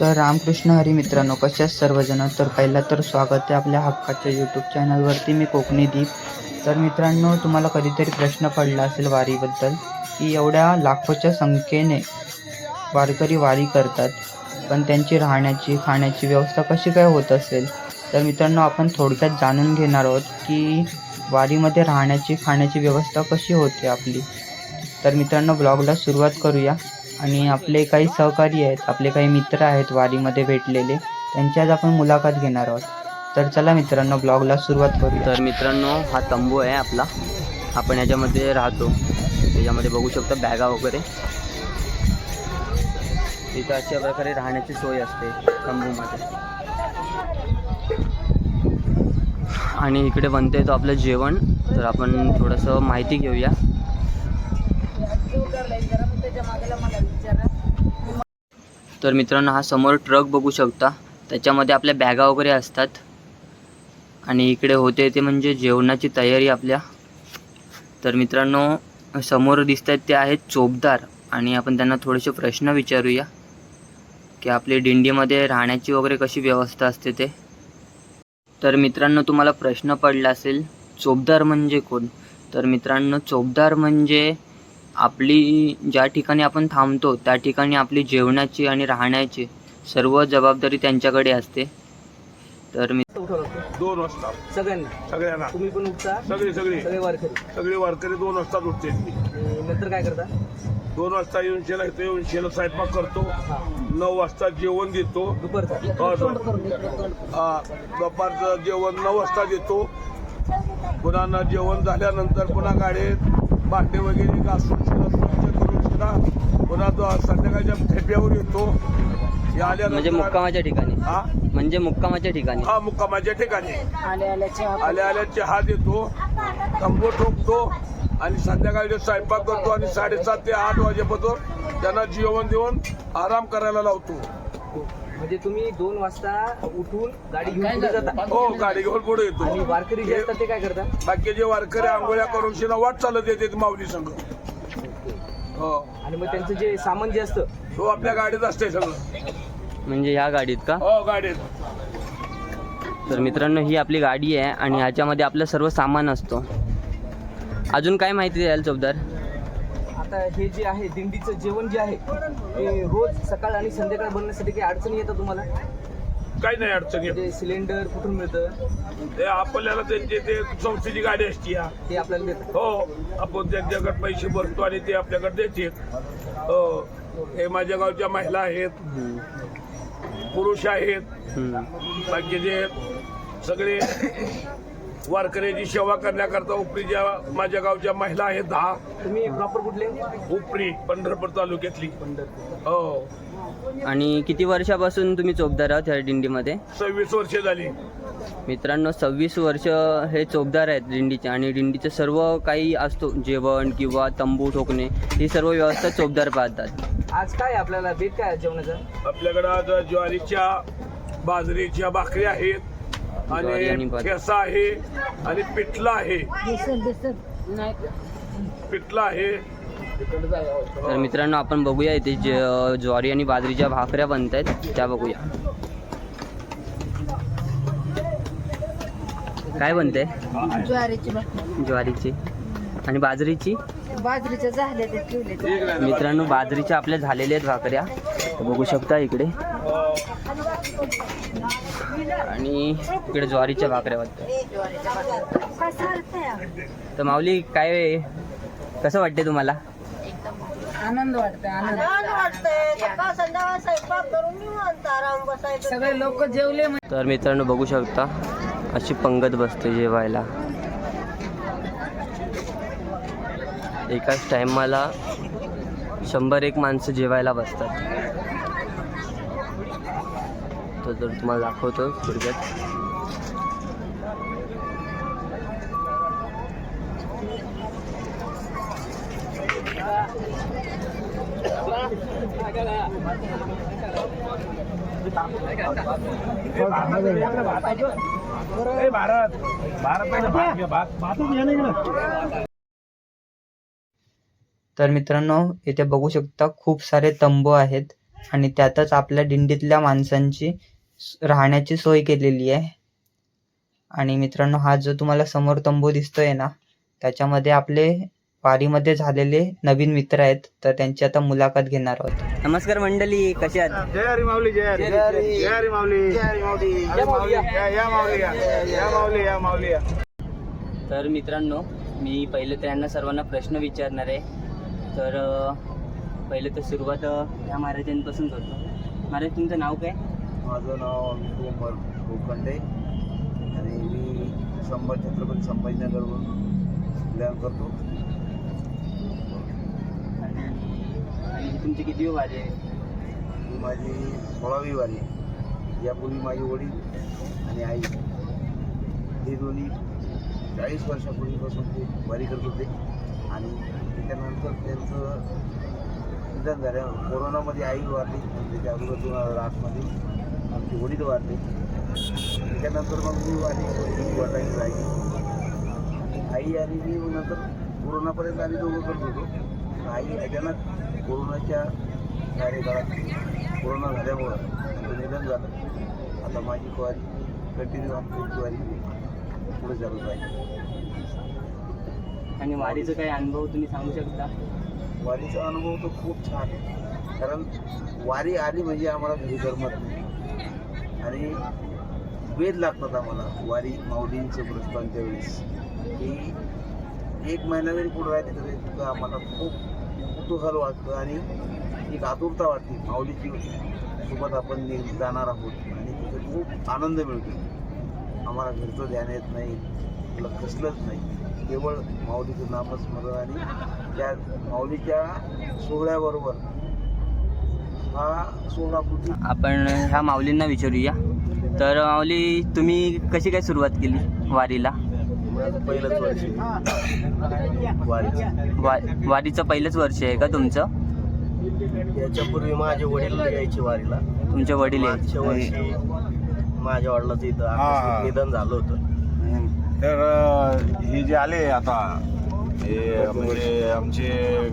तर रामकृष्ण हरी मित्रांनो कशा सर्वजण? तर पहिला तर स्वागत आहे आपल्या हक्काच्या यूट्यूब चॅनलवरती मी कोकणी दीप. तर मित्रांनो तुम्हाला कधीतरी प्रश्न पडला असेल वारीबद्दल की एवढ्या लाखोच्या संख्येने वारकरी वारी करतात पण त्यांची राहण्याची खाण्याची व्यवस्था कशी काय होत असेल? तर मित्रांनो आपण थोडक्यात जाणून घेणार आहोत की वारीमध्ये राहण्याची खाण्याची व्यवस्था कशी होते आपली? तर मित्रांनो ब्लॉगला सुरुवात करूया. आणि आपले काही सहकारी आहेत आपले काही मित्र आहेत वारीमध्ये भेटलेले त्यांची आज आपण मुलाखत घेणार आहोत. तर चला मित्रांनो ब्लॉगला सुरुवात करू तर मित्रांनो हा तंबू आहे आपला. आपण याच्यामध्ये राहतो. त्याच्यामध्ये बघू शकतो बॅगा वगैरे. तिथं अशा प्रकारे राहण्याची सोय असते तंबूमध्ये. आणि इकडे बनते तो आपलं जेवण. तर आपण थोडंसं माहिती घेऊया. तर मित्रांनो हा समोर ट्रक बघू शकता. त्याच्यामध्ये आपल्या बॅगा वगैरे असतात. आणि इकडे होते ते म्हणजे जेवणाची तयारी आपल्या. तर मित्रांनो समोर दिसत आहेत ते आहेत चोपदार. आणि आपण त्यांना थोडेसे प्रश्न विचारूया. की आपली दिंडीमध्ये राहण्याची वगैरे कशी व्यवस्था असते ते. तर मित्रांनो तुम्हाला प्रश्न पडला असेल चोपदार म्हणजे कोण? तर मित्रांनो चोपदार म्हणजे आपली ज्या ठिकाणी आपण थांबतो त्या ठिकाणी आपली जेवणाची आणि राहण्याची सर्व जबाबदारी त्यांच्याकडे असते. तर मी दोन वाजता. सगळ्यांना? सगळ्यांना. तुम्ही पण उठता? सगळे सगळे. सगळे वारकरी? सगळे वारकरी दोन वाजता उठते. नंतर काय करता? दोन वाजता येऊन शेला येतो येऊन शेला स्वयंपाक करतो. नऊ वाजता जेवण देतो. दुपारचा. जेवण नऊ वाजता देतो. पुन्हा जेवण झाल्यानंतर पुन्हा गाडीत भांडे वगैरे घासून स्वच्छ करून शिरा पुन्हा तो संध्याकाळच्या ठेप्यावर येतो. हे म्हणजे मुक्कामाच्या ठिकाणी. हा? म्हणजे मुक्कामाच्या ठिकाणी. हा मुक्कामाच्या ठिकाणी. आल्या आल्या चहा देतो. तंबू ठोकतो आणि संध्याकाळी स्वयंपाक करतो आणि साडेसात ते आठ वाजेपर्यंत त्यांना जेवण देऊन आराम करायला लावतो. म्हणजे तुम्ही दोन वाजता उठून गाडी घेऊन पुढे जाता. हो गाडी घेऊन पुढे आणि येतो वारकरी जे असतात ते काय करता बाकीचे वारकरी आंघोळ्या करून शिना वाट चालत येते माऊली संघ. हो. आणि मग त्यांचं जे सामान जे असतं. तो आपल्या गाडीत असते सगळं. म्हणजे ह्या गाडीत का? हो गाडीत. तर मित्रांनो ही आपली गाडी आहे आणि ह्याच्यामध्ये आपलं सर्व सामान असतो. अजून काय माहिती द्याल चौबदार आता हे जे आहे दिंडीचं जेवण जे आहे ते रोज सकाळ आणि संध्याकाळ बनवण्यासाठी काही अडचणी येतात तुम्हाला? काही नाही अडचण. येत म्हणजे सिलेंडर कुठून मिळतं? ते आपल्याला त्यांची ते संस्थेची गाडी असते या. ते आपल्याला देतात. हो आपण त्यांच्याकडे पैसे भरतो आणि ते आपल्याकडे देते. हो हे माझ्या गावच्या महिला आहेत. पुरुष आहेत. बाकीचे सगळे वारकऱ्याची सेवा करण्याकरता उपरीच्या माझ्या गावच्या महिला आहेत दहा तुम्ही प्रॉपर कुठले? उपरी पंढरपूर तालुक्यातली. हो. आणि किती वर्षापासून तुम्ही चोपदार आहात ह्या दिंडीमध्ये? सव्वीस वर्षे झाली. मित्रांनो सव्वीस वर्ष हे चोपदार आहेत दिंडीचे आणि दिंडीचं सर्व काही असतो जेवण किंवा तंबू ठोकणे ही सर्व व्यवस्था चोपदार पाहतात. आज काय आपल्याला बेत काय आहे जेवणाचा? आपल्याकडं आता ज्वारीच्या बाजरीच्या भाकरी आहेत. आणि. ठेसा आहे आणि पिठला आहे. पिठला आहे. तर मित्रांनो आपण बघूया इथे जे ज्वारी आणि बाजरीच्या भाकऱ्या बनत आहेत त्या बघूया. काय बनते ज्वारीची भाकरी. ज्वारीची. आणि बाजरीची? बाजरीच्या झाल्या. मित्रांनो बाजरीच्या आपल्या झालेल्या आहेत भाकऱ्या. बघू शकता इकडे. आणि इकडे ज्वारीच्या भाकऱ्या वाटतं? तर माऊली काय कसं वाटते तुम्हाला? आनंद वाटतोय आनंद. सगळे लोक जेवले तर मित्रांनो बघू शकता अशी पंगत बसते जेवायला. एकाच टायमाला शंभर एक माणसं जेवायला बसतात. तर जर तुम्हाला दाखवतो थोडक्यात भारत. भारत तर मित्रांनो इथे बघू शकता खूप सारे तंबू आहेत आणि त्यातच आपल्या दिंडीतल्या माणसांची राहण्याची सोय केलेली आहे. आणि मित्रांनो हा जो तुम्हाला समोर तंबू दिसतोय ना त्याच्यामध्ये आपले वारीमध्ये झालेले नवीन मित्र आहेत तर त्यांची आता मुलाखत घेणार आहोत. नमस्कार मंडळी कसे आहात? जय हरी माऊली जय हरी. जय हरी. जय हरी माऊली. जय हरी माऊली. या माऊली, या. या या माऊली या. या माऊली या माऊली या. तर मित्रांनो मी पहिले तर यांना सर्वांना प्रश्न विचारणार आहे. तर पहिले तर सुरुवात ह्या महाराजांपासून करतो. महाराज तुमचं नाव काय? माझं नाव विष्णू उमर भूखंडे आणि मी संभाजी छत्रपती संभाजीनगरवरून प्लॅन करतो. आणि तुमची किती वारी आहे? ही माझी सोळावी वारी आहे. यापूर्वी माझे वडील आणि आई. हे दोन्ही चाळीस वर्षापूर्वीपासून ते वारी करत होते. आणि त्याच्यानंतर त्यांचं निधन झालं कोरोनामध्ये आई वारली. त्याच्या अगोदर दोन हजार आठमध्ये. आमचे वडील वारले. त्याच्यानंतर मग मी वारी ही वाटायला राहिली आई आणि मी नंतर कोरोनापर्यंत आम्ही दोघं करत होतो आई अचानक कोरोनाच्या कार्यकाळात कोरोना झाल्यामुळं त्यांचं निधन झालं. आता माझी वारी कंटिन्यू आमची वारी पुढे चालू आहे आणि वारीचा काही अनुभव तुम्ही सांगू शकता? वारीचा अनुभव तो खूप छान आहे. कारण वारी आली म्हणजे आम्हाला घरी करमत नाही. आणि वेद लागतात आम्हाला. वारी माऊलींचं प्रस्थानच्या वेळेस की एक महिना जरी पुढे राहिले तरी तिथं आम्हाला खूप कुतूहल वाटतं आणि एक आतुरता वाटते माऊलीची सोबत आपण जाणार आहोत आणि तिथे खूप आनंद मिळतो. आम्हाला घरचं ध्यान येत नाही आपलं कसलंच नाही. केवळ माऊलीचं नामस्मरण आणि त्या माऊलीच्या सोहळ्याबरोबर हा आपण ह्या माऊलींना विचारूया. तर माऊली तुम्ही कशी काय सुरुवात केली वारीला? पहिलंच वर्ष वारीचं वा वारीचं पहिलंच वर्ष आहे का तुमचं? याच्यापूर्वी माझे वडील यायचे वारीला. तुमचे वडील आहेत वर्षी माझ्या वडिलाचं इथं आकस्मिक निधन झालं होतं. तर हे जे आले आता हे म्हणजे आमचे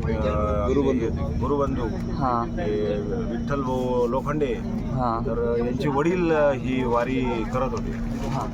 गुरुबंधू. गुरुबंधू. हां. हे विठ्ठल भाऊ लोखंडे. हां. तर यांचे वडील ही वारी करत होते. हां.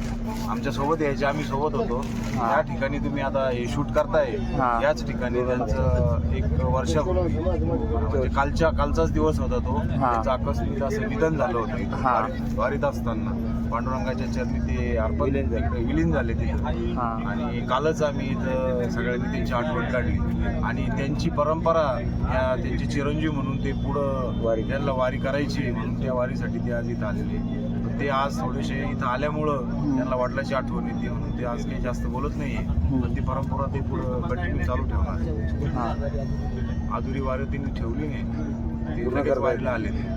आमच्यासोबत यायचे आम्ही सोबत होतो. हा. या ठिकाणी तुम्ही आता हे शूट करताय. हा. याच ठिकाणी त्यांचं एक वर्ष म्हणजे कालच्या कालचाच दिवस होता तो. त्यांचं आकस्मिक असं निधन झालं होतं. हा. वारीत असताना. पांडुरंगाच्या चरणी ते अर्पण तिकडे विलीन झाले हां. आणि कालच आम्ही इथं सगळ्यांनी त्यांची आठवण काढली. आणि त्यांची परंपरा या त्यांचे चिरंजीव म्हणून ते पुढं वारी. त्यांना वारी करायची म्हणून त्या वारीसाठी ते आज इथं आलेले ते आज थोडेसे इथं आल्यामुळं त्यांना वडिलाची आठवण येते म्हणून ते आज काही जास्त बोलत नाहीये. पण ती परंपरा ते पुढं कंटिन्यू चालू ठेवणार आधुरी वारी त्यांनी ठेवली नाही. ते लगेच. वारीला आले ते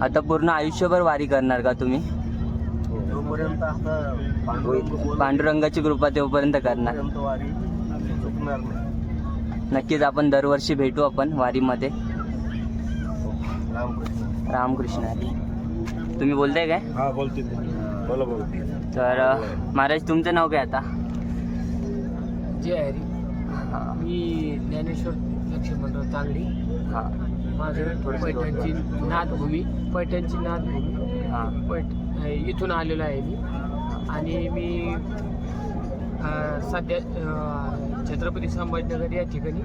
आता पूर्ण आयुष्यभर वारी करणार का तुम्ही? जोपर्यंत आता पांडुरंग बोलत पांडुरंगाची कृपा तेव्हापर्यंत करणार. तोपर्यंत वारी चुकणार नाही. नक्कीच आपण दरवर्षी भेटू आपण वारीमध्ये. रामकृष्ण. रामकृष्ण हरी. तुम्ही बोलताय काय? हा बोलते बोला बोला. तर अ, महाराज तुमचं नाव काय आता? जय हरी. हां. मी ज्ञानेश्वर लक्ष्मणराव तांगडी. हां. माझं पैठणची नाथभूमी. पैठणची नाथभूमी. हां. पैठ इथून आलेलो आहे मी. आणि मी सध्या छत्रपती संभाजीनगर या ठिकाणी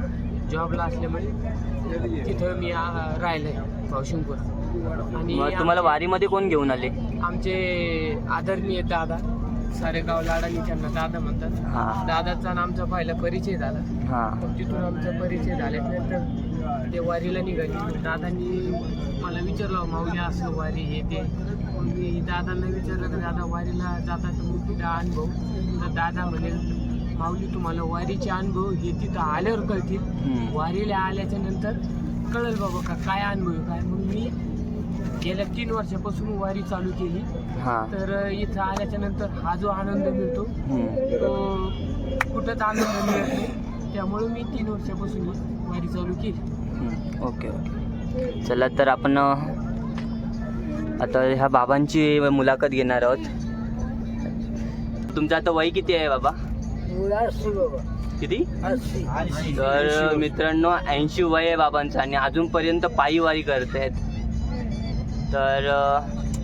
जॉबला असल्यामुळे तिथं मी राहिलं आहे भावशिंगपूर आणि तुम्हाला वारीमध्ये कोण घेऊन आले? आमचे आदरणीय दादा सारेगाव लाडानी त्यांना दादा म्हणतात. दादाचा आणि आमचा पहिला परिचय झाला. मग तिथून आमचा परिचय झाल्यानंतर ते वारीला निघाले. दादांनी मला विचारलं माऊली असं वारी हे ते. दादांना विचारलं की दादा वारीला जाता तर मोठा अनुभव. तर दादा म्हणे माऊली तुम्हाला वारीचे अनुभव हे तिथं आल्यावर कळतील. वारीला आल्याच्यानंतर कळेल बाबा का काय अनुभव काय मग मी गेल्या तीन वर्षापासून वारी चालू केली. हां. तर इथं आल्याच्यानंतर हा जो आनंद मिळतो. तो कुठंच आनंद मिळत नाही. त्यामुळे मी तीन वर्षापासून वारी चालू केली. Okay okay. चला तर आपण आता ह्या बाबांची मुलाखत घेणार आहोत. तुमचं आता वय किती आहे बाबा? किती? तर मित्रांनो ऐंशी वय आहे बाबांचं आणि अजूनपर्यंत पायी वारी करतायत. तर अ,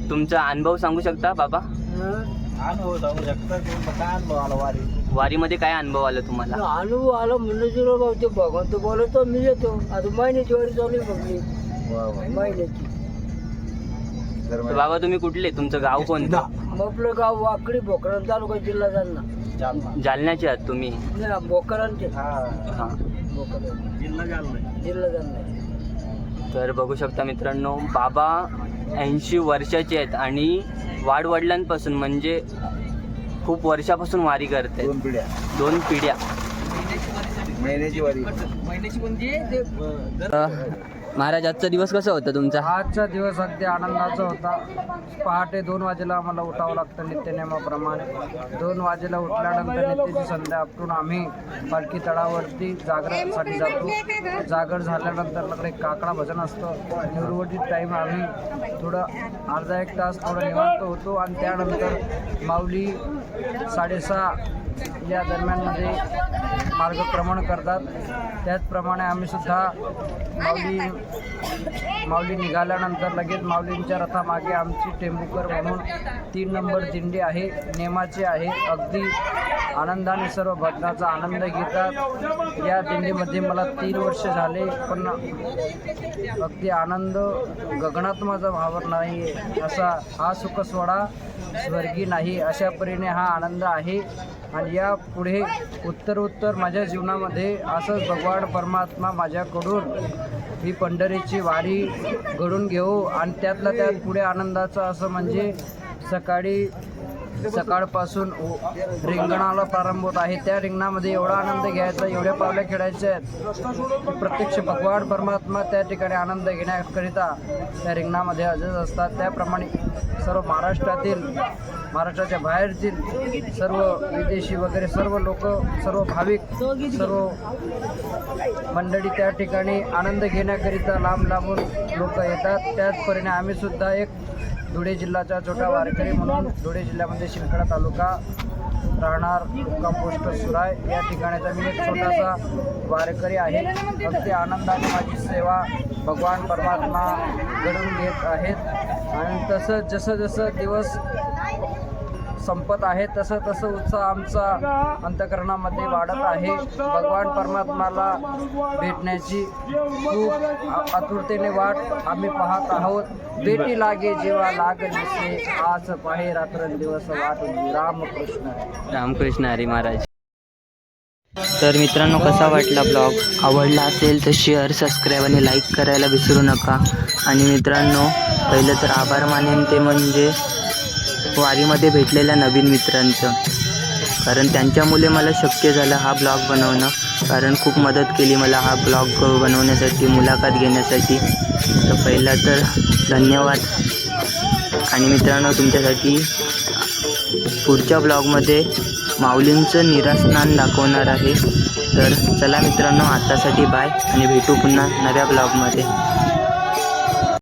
तुमचा अनुभव सांगू शकता बाबा? अनुभव सांगू शकता काय अनुभव आला वारी वारीमध्ये काय अनुभव आला तुम्हाला? अनुभव आला ते भगवंत बोलतो मी येतो. आता महिन्याची वारी चालू आहे बघली वा वा. महिन्याची. तर बाबा तुम्ही कुठले? तुमचं गाव कोणतं? आपलं गाव वाकडी भोकरान तालुका जिल्हा जालना. जालना. जालन्याचे आहात तुम्ही? नाही, हा. हां. जिल्हा जालना. जिल्हा जालना. तर बघू शकता मित्रांनो बाबा ऐंशी वर्षाचे आहेत आणि वाडवडिलांपासून म्हणजे खूप वर्षापासून वारी करते दोन पिढ्या. दोन पिढ्या. महिन्याची वारी. महाराज आजचा दिवस कसा होता तुमचा? आजचा दिवस अगदी आनंदाचा होता. पहाटे दोन वाजेला आम्हाला उठावं लागतं नित्यनेमाप्रमाणे दोन वाजेला उठल्यानंतर नित्यची संध्या आपटून आम्ही पालखी तळावरती जागरणासाठी जातो. जागर झाल्यानंतर लगडे काकडा भजन असतं. आणि उर्वरित टाईम आम्ही थोडं अर्धा एक तास थोडं निवांत होतो आणि त्यानंतर माऊली साडेसहा या दरम्यानमध्ये मार्गक्रमण करतात. त्याचप्रमाणे आम्हीसुद्धा माऊली माऊली निघाल्यानंतर लगेच माऊलींच्या रथामागे आमची टेंबूकर म्हणून तीन नंबर दिंडी आहे. नेमाची आहे. अगदी आनंदाने सर्व भजनाचा आनंद घेतात. या दिंडीमध्ये मला तीन वर्ष झाले पण अगदी आनंद गगनात माझा भावर नाही असा हा सुखस्वडा स्वर्गी नाही अशा परीने हा आनंद आहे. आणि या पुढे उत्तर उत्तर माझ्या जीवनामध्ये असंच भगवान परमात्मा माझ्याकडून ही पंढरीची वारी घडून घेऊ आणि त्यातल्या त्यात पुढे आनंदाचं असं म्हणजे सकाळी सकाळपासून रिंगणाला प्रारंभ होत आहे. त्या रिंगणामध्ये एवढा आनंद घ्यायचा एवढ्या पावल्या खेळायच्या आहेत. प्रत्यक्ष भगवान परमात्मा त्या ठिकाणी आनंद घेण्याकरिता त्या रिंगणामध्ये हजर असतात. त्याप्रमाणे सर्व महाराष्ट्रातील महाराष्ट्राच्या बाहेरतील सर्व विदेशी वगैरे सर्व लोक सर्व भाविक सर्व मंडळी त्या ठिकाणी आनंद घेण्याकरिता लांब लांबून लोक येतात. त्याचपरीने आम्ही सुद्धा एक धुळे जिल्ह्याचा छोटा वारकरी म्हणून धुळे जिल्ह्यामध्ये शिंदखेडा तालुका राहणार पोस्ट सुराय या ठिकाणाचा मी एक छोटासा वारकरी आहे. अगदी आनंदाने माझी सेवा भगवान परमात्मा घडून घेत आहेत. आणि तसं जसं जसं दिवस संपत आहे. तसं तसं उत्साह आमचा अंतकरणामध्ये वाढत आहे. भगवान परमात्माला भेटण्याची खूप आतुरतेने वाट आम्ही पाहत आहोत. भेटी लागे जेव्हा लागले आज पाहे रात्रंदिवस वाट रामकृष्ण. रामकृष्ण हरी महाराज. तर मित्रांनो कसा वाटला ब्लॉग? आवडला असेल तर शेअर सबस्क्राईब आणि लाईक करायला विसरू नका. आणि मित्रांनो पहिलं तर आभार मानेन ते म्हणजे वारीमध्ये भेटलेल्या नवीन मित्रांचं. कारण त्यांच्यामुळे मला शक्य झालं हा ब्लॉग बनवणं. कारण खूप मदत केली मला हा ब्लॉग बनवण्यासाठी मुलाखत घेण्यासाठी. तर पहिला तर धन्यवाद. आणि मित्रांनो तुमच्यासाठी पुढच्या ब्लॉगमध्ये माऊलींचं निरास्नान दाखवणार आहे. तर चला मित्रांनो आत्तासाठी बाय आणि भेटू पुन्हा नव्या ब्लॉगमध्ये.